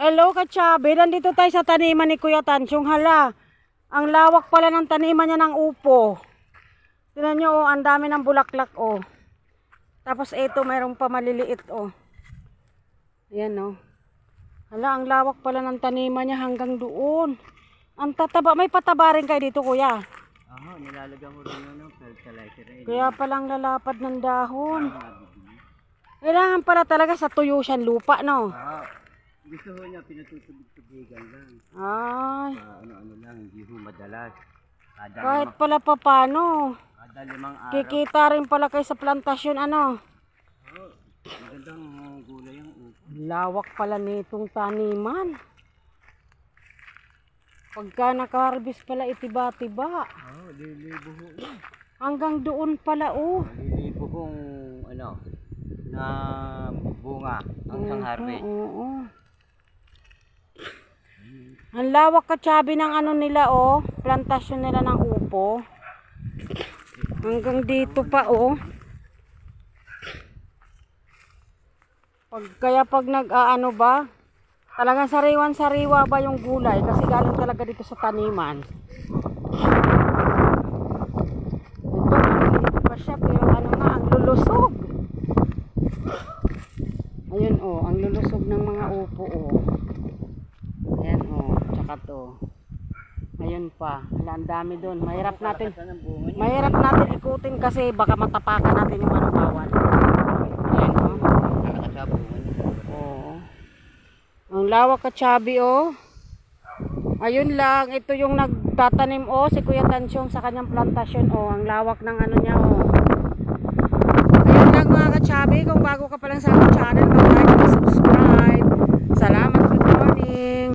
Hello, Kachabi. Nandito tayo sa taniman ni Kuya Tansyong. Hala, ang lawak pala ng taniman niya ng upo. Tingnan nyo, oh, ang dami ng bulaklak, oh. Tapos ito, mayroong pa maliliit, oh. Ayan, oh. Hala, ang lawak pala ng taniman niya hanggang doon. Ang tataba, may pataba rin kayo dito, Kuya. Aha, nilalagyan ko rin yun eh. Kaya palang lalapad ng dahon. Kailangan pala talaga sa tuyo siyang lupa, no? Ah, gusto ko niya pinatutubig-tubigan lang. Ay, Ah, ano-ano lang, hindi ho madalas. Kada, kahit limang, pala papano. kada limang araw. Kikita rin pala kayo sa plantasyon, ano? Oh, magandang gulay ang upo. Lawak pala nitong taniman. Pagka naka-harvest pala itiba-tiba. Oh, lilibo ho. Hanggang doon pala, oh. Lilibo hong, ano, na bunga ang isang harvest. Oo, oo. Ang lawak katsabi ng ano nila, oh. Plantasyon nila ng upo. Hanggang dito pa, oh. Pag, kaya pag nag-aano ba, talagang sariwan-sariwa ba yung gulay kasi galing talaga dito sa taniman. Ito, maliit pa siya pero ano nga, ang lulusog. Ayun oh, ang lulusog ng mga upo oh. Oh, tsaka to. Ayun pa, Hala, ang dami doon. Mahirap natin, mahirap natin ikutin kasi baka matapakan natin yung oh. Malakas sa bunga niya. Oo. Ang lawak ka chabi oh. Ayun lang, ito yung nagtatanim oh si Kuya Tansyong sa kanyang plantasyon oh. Ang lawak ng ano niya oh. Ayun lang mga kachabi, kung bago ka pa lang sa aking channel, mag-like,